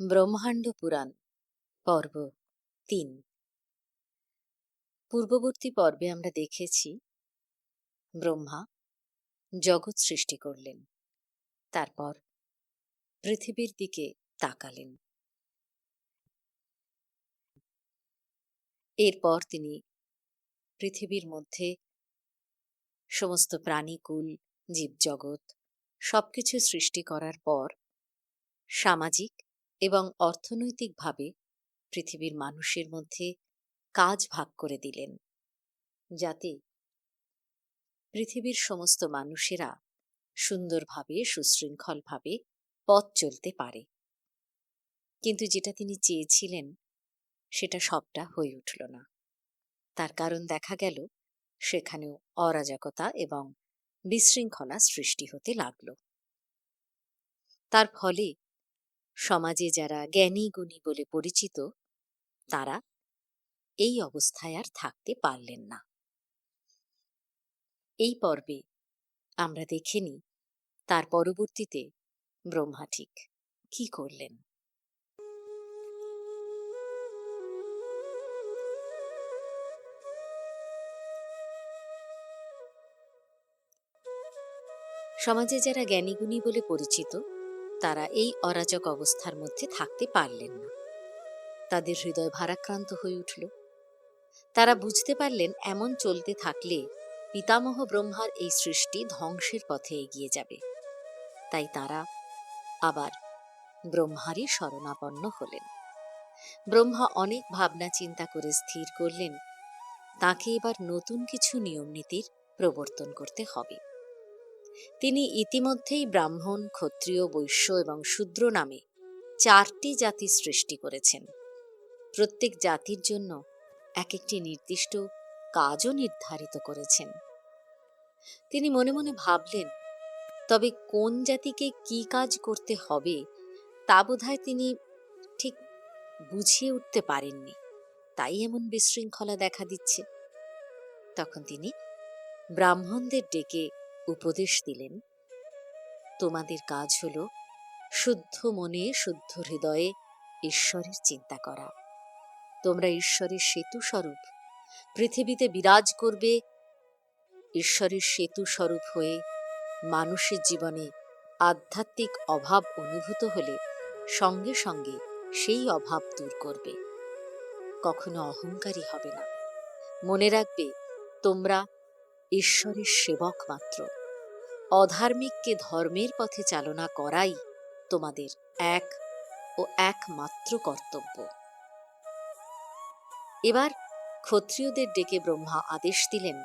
ব্রহ্মাণ্ড পুরাণ, পর্ব তিন। পূর্ববর্তী পর্বে আমরা দেখেছি, ব্রহ্মা জগৎ সৃষ্টি করলেন, তারপর পৃথিবীর দিকে তাকালেন। এরপর তিনি পৃথিবীর মধ্যে সমস্ত প্রাণীকুল, জীবজগৎ সবকিছু সৃষ্টি করার পর সামাজিক এবং অর্থনৈতিকভাবে পৃথিবীর মানুষের মধ্যে কাজ ভাগ করে দিলেন। যাতে পৃথিবীর সমস্ত মানুষেরা সুন্দরভাবে, সুশৃঙ্খলভাবে পথ চলতে পারে। কিন্তু যেটা তিনি চেয়েছিলেন, সেটা সবটা হয়ে উঠল না। তার কারণ দেখা গেল, সেখানেও অরাজকতা এবং বিশৃঙ্খলা সৃষ্টি হতে লাগল। তার ফলে সমাজে যারা জ্ঞানী গুণী বলে পরিচিত, তারা এই অবস্থায় আর থাকতে পারলেন না। এই পর্বে আমরা দেখে নিই, তার পরবর্তীতে ব্রহ্মা ঠিক কি করলেন। সমাজে যারা জ্ঞানীগুণী বলে পরিচিত তারা এই অরাজক অবস্থার মধ্যে থাকতে পারলেন না। তাদের হৃদয় ভারাক্রান্ত হয়ে উঠল। তারা বুঝতে পারলেন, এমন চলতে থাকলে পিতামহ ব্রহ্মার এই সৃষ্টি ধ্বংসের পথে এগিয়ে যাবে। তাই তারা আবার ব্রহ্মারই শরণাপন্ন হলেন। ব্রহ্মা অনেক ভাবনা চিন্তা করে স্থির করলেন, তাকে এবার নতুন কিছু নিয়ম নীতির প্রবর্তন করতে হবে। তিনি ইতিমধ্যেই ব্রাহ্মণ, ক্ষত্রিয়, বৈশ্য এবং শূদ্র নামে চারটি জাতি সৃষ্টি করেছেন। প্রত্যেক জাতির জন্য এক একটি নির্দিষ্ট কাজও নির্ধারিত করেছেন। তিনি মনে মনে ভাবলেন, তবে কোন জাতিকে কি কাজ করতে হবে তা বোধহয় তিনি ঠিক বুঝিয়ে উঠতে পারেননি। তাই এমন বিশৃঙ্খলা দেখা দিচ্ছে। তখন তিনি ব্রাহ্মণদের ডেকে উপদেশ দিলেন, তোমাদের কাজ হল শুদ্ধ মনে, শুদ্ধ হৃদয়ে ঈশ্বরের চিন্তা করা। তোমরা ঈশ্বরের সেতু স্বরূপ পৃথিবীতে বিরাজ করবে, ঈশ্বরের সেতু স্বরূপ হয়ে মানুষের জীবনে আধ্যাত্মিক অভাব অনুভূত হলে সঙ্গে সঙ্গে সেই অভাব দূর করবে। কখনো অহংকারী হবে না। মনে রাখবে, তোমরা ঈশ্বরের সেবক মাত্র। অধার্মিককে ধর্মের পথে চালনা করাই তোমাদের এক ও একমাত্র কর্তব্য। এবার ক্ষত্রিয়দের ডেকে ব্রহ্মা আদেশ দিলেন,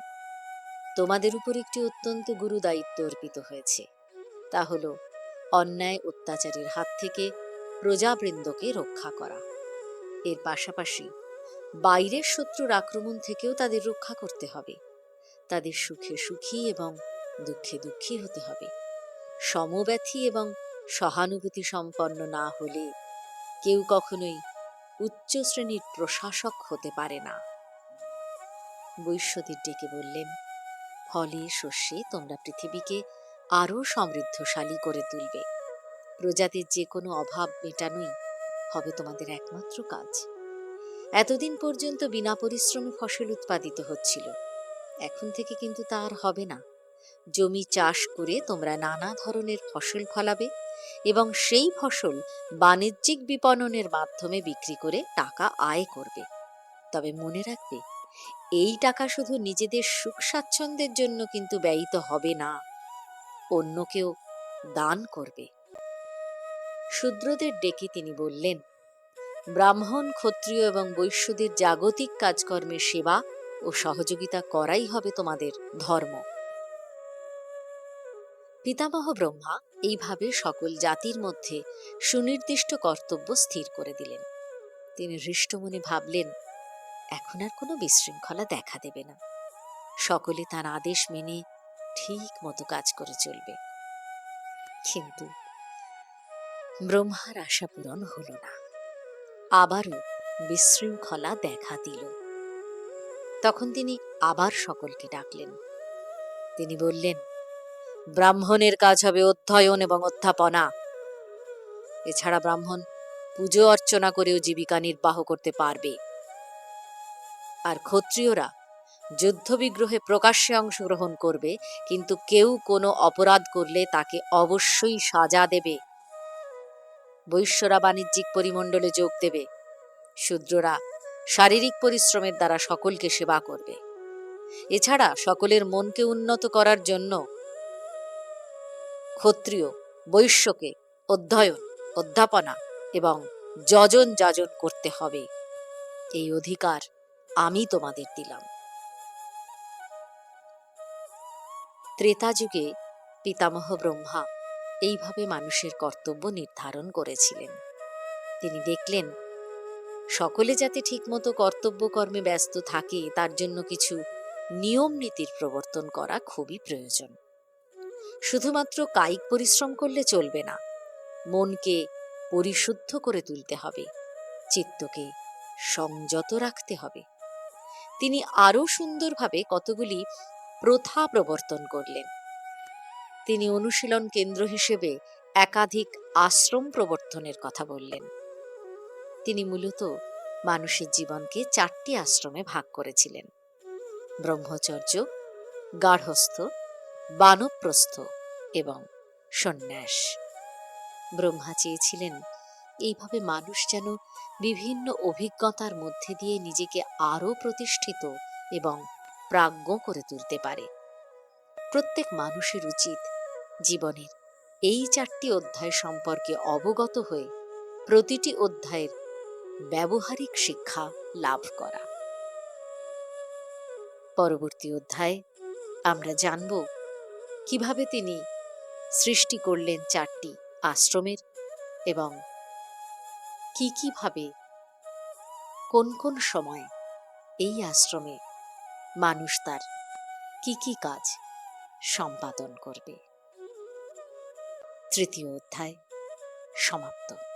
তোমাদের উপর একটি অত্যন্ত গুরু দায়িত্ব অর্পিত হয়েছে। তা হল, অন্যায় অত্যাচারের হাত থেকে প্রজাবৃন্দকে রক্ষা করা। এর পাশাপাশি বাইরের শত্রুর আক্রমণ থেকেও তাদের রক্ষা করতে হবে। তাদের সুখে সুখী এবং দুঃখে দুঃখী হতে হবে। সমব্যথী এবং সহানুভূতি সম্পন্ন না হলে কেউ কখনোই উচ্চ শ্রেণির প্রশাসক হতে পারে না। বৈশ্যদের ডেকে বললেন, ফলে শস্যে তোমরা পৃথিবীকে আরও সমৃদ্ধশালী করে তুলবে। প্রজাতির যে কোনো অভাব মেটানোই হবে তোমাদের একমাত্র কাজ। এতদিন পর্যন্ত বিনা পরিশ্রমে ফসল উৎপাদিত হচ্ছিল। এখন থেকে কিন্তু তা আর হবে না। জমি চাষ করে তোমরা নানা ধরনের ফসল ফলাবে এবং সেই ফসল বাণিজ্যিক বিপণনের মাধ্যমে বিক্রি করে টাকা আয় করবে। তবে মনে রাখবে, এই টাকা শুধু নিজেদের সুখ স্বাচ্ছন্দ্যের জন্য কিন্তু ব্যয়িত হবে না অন্যকেও দান করবে। শূদ্রদের ডেকে তিনি বললেন, ব্রাহ্মণ, ক্ষত্রিয় এবং বৈশ্যদের জাগতিক কাজকর্মের সেবা ও সহযোগিতা করাই হবে তোমাদের ধর্ম। পিতামহ ব্রহ্মা এইভাবে সকল জাতির মধ্যে সুনির্দিষ্ট কর্তব্য স্থির করে দিলেন। তিনি হৃষ্টমনে ভাবলেন, এখন আর কোনো বিশৃঙ্খলা দেখা দেবে না। সকলে তার আদেশ মেনে ঠিক মতো কাজ করে চলবে। কিন্তু ব্রহ্মার আশা পূরণ হল না। আবারও বিশৃঙ্খলা দেখা দিল। তখন তিনি আবার সকলকে ডাকলেন। তিনি বললেন ব্রাহ্মণের কাজ হবে অধ্যয়ন এবং অধ্যাপনা। এছাড়া ব্রাহ্মণ পুজো অর্চনা করেও জীবিকা নির্বাহ করতে পারবে। আর ক্ষত্রিয়রা যুদ্ধবিগ্রহে প্রকাশ্যে অংশগ্রহণ করবে, কিন্তু কেউ কোনো অপরাধ করলে তাকে অবশ্যই সাজা দেবে। বৈশ্যরা বাণিজ্যিক পরিমণ্ডলে যোগ দেবে। শূদ্ররা শারীরিক পরিশ্রমের দ্বারা সকলকে সেবা করবে। এছাড়া সকলের মনকে উন্নত করার জন্য ক্ষত্রিয়, বৈশ্যকে অধ্যয়ন, অধ্যাপনা এবং যজন যাজন করতে হবে। এই অধিকার আমি তোমাদের দিলাম। ত্রেতা যুগে পিতামহ ব্রহ্মা এইভাবে মানুষের কর্তব্য নির্ধারণ করেছিলেন। তিনি দেখলেন, সকলে যাতে ঠিকমতো কর্তব্য কর্মে ব্যস্ত থাকে, তার জন্য কিছু নিয়ম নীতির প্রবর্তন করা খুবই প্রয়োজন। শুধুমাত্র কায়িক পরিশ্রম করলে চলবে না। মনকে পরিশুদ্ধ করে তুলতে হবে। চিত্তকে সংযত রাখতে হবে। তিনি আরও সুন্দরভাবে কতগুলি প্রথা প্রবর্তন করলেন। তিনি অনুশীলন কেন্দ্র হিসেবে একাধিক আশ্রম প্রবর্তনের কথা বললেন। তিনি মূলত মানুষের জীবনকে চারটি আশ্রমে ভাগ করেছিলেন। ব্রহ্মচর্য গার্হস্থ বানপ্রস্থ এবং সন্ন্যাস। ব্রহ্মা চেয়েছিলেন, এইভাবে মানুষ যেন বিভিন্ন অভিজ্ঞতার মধ্যে দিয়ে নিজেকে আরও প্রতিষ্ঠিত এবং প্রাজ্ঞ করে তুলতে পারে। প্রত্যেক মানুষের উচিত জীবনের এই চারটি অধ্যায় সম্পর্কে অবগত হয়ে প্রতিটি অধ্যায়ের ব্যবহারিক শিক্ষা লাভ করা। পরবর্তী অধ্যায় আমরা জানব কীভাবে তিনি সৃষ্টি করলেন চারটি আশ্রমের এবং কি কীভাবে, কোন কোন সময় এই আশ্রমে মানুষ তার কি কি কাজ সম্পাদন করবে? তৃতীয় অধ্যায় সমাপ্ত।